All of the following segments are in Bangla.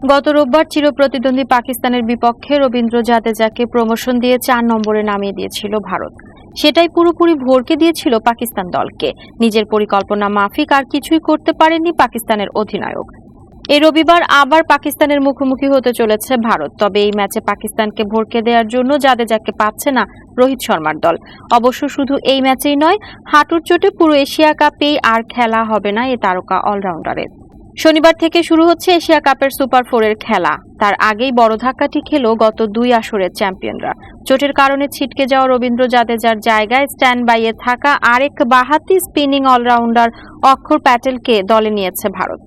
গত রোববার চিরপ্রতিদ্বন্দ্বী পাকিস্তানের বিপক্ষে রবীন্দ্র জাদেজাকে প্রমোশন দিয়ে চার নম্বরে নামিয়ে দিয়েছিল ভারত। সেটাই পুরোপুরি ভরকে দিয়েছিল পাকিস্তান দলকে। নিজের পরিকল্পনা মাফিক আর কিছুই করতে পারেননি পাকিস্তানের অধিনায়ক। এ রবিবার আবার পাকিস্তানের মুখোমুখি হতে চলেছে ভারত। তবে এই ম্যাচে পাকিস্তানকে ভরকে দেওয়ার জন্য জাদেজাকে পাচ্ছে না রোহিত শর্মার দল। অবশ্য শুধু এই ম্যাচেই নয়, হাঁটুর চোটে পুরো এশিয়া কাপেই আর খেলা হবে না এ তারকা অলরাউন্ডারের। শনিবার থেকে শুরু হচ্ছে এশিয়া কাপের সুপার ফোরের খেলা। তার আগেই বড় ধাক্কাটি খেল গত দুই আসরের চ্যাম্পিয়নরা। চোটের কারণে ছিটকে যাওয়া রবীন্দ্র জাদেজার জায়গায় স্ট্যান্ড বাইয়ে থাকা আরেক বাহাতি স্পিনিং অলরাউন্ডার অক্ষর প্যাটেলকে দলে নিয়েছে ভারত।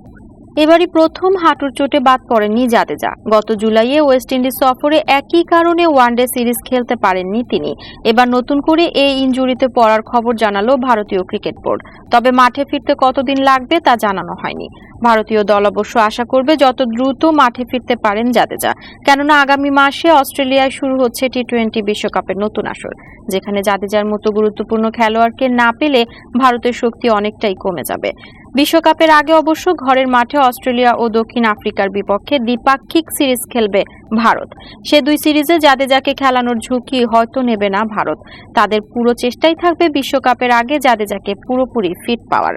এবারই প্রথম হাঁটুর চোটে বাদ পড়েননি জাদেজা। গত জুলাইয়ে ওয়েস্ট ইন্ডিজ সফরে একই কারণে ওয়ানডে সিরিজ খেলতে পারেননি তিনি। এবার নতুন করে এই ইনজুরিতে পড়ার খবর জানালো ভারতীয় ক্রিকেট বোর্ড। তবে মাঠে ফিরতে কতদিন লাগবে তা জানানো হয়নি। ভারতীয় দল অবশ্য আশা করবে যত দ্রুত মাঠে ফিরতে পারেন জাদেজা। কেননা আগামী মাসে অস্ট্রেলিয়ায় শুরু হচ্ছে টি টোয়েন্টি বিশ্বকাপের নতুন আসর। যেখানে জাদেজার মতো গুরুত্বপূর্ণ খেলোয়াড়কে না পেলে ভারতের শক্তি অনেকটাই কমে যাবে। বিশ্বকাপের আগে অবশ্য ঘরের মাঠে অস্ট্রেলিয়া ও দক্ষিণ আফ্রিকার বিপক্ষে দ্বিপাক্ষিক সিরিজ খেলবে ভারত। সে দুই সিরিজে জাদেজাকে খেলানোর ঝুঁকি হয়তো নেবে না ভারত। তাদের পুরো চেষ্টাই থাকবে বিশ্বকাপের আগে জাদেজাকে পুরোপুরি ফিট পাওয়ার।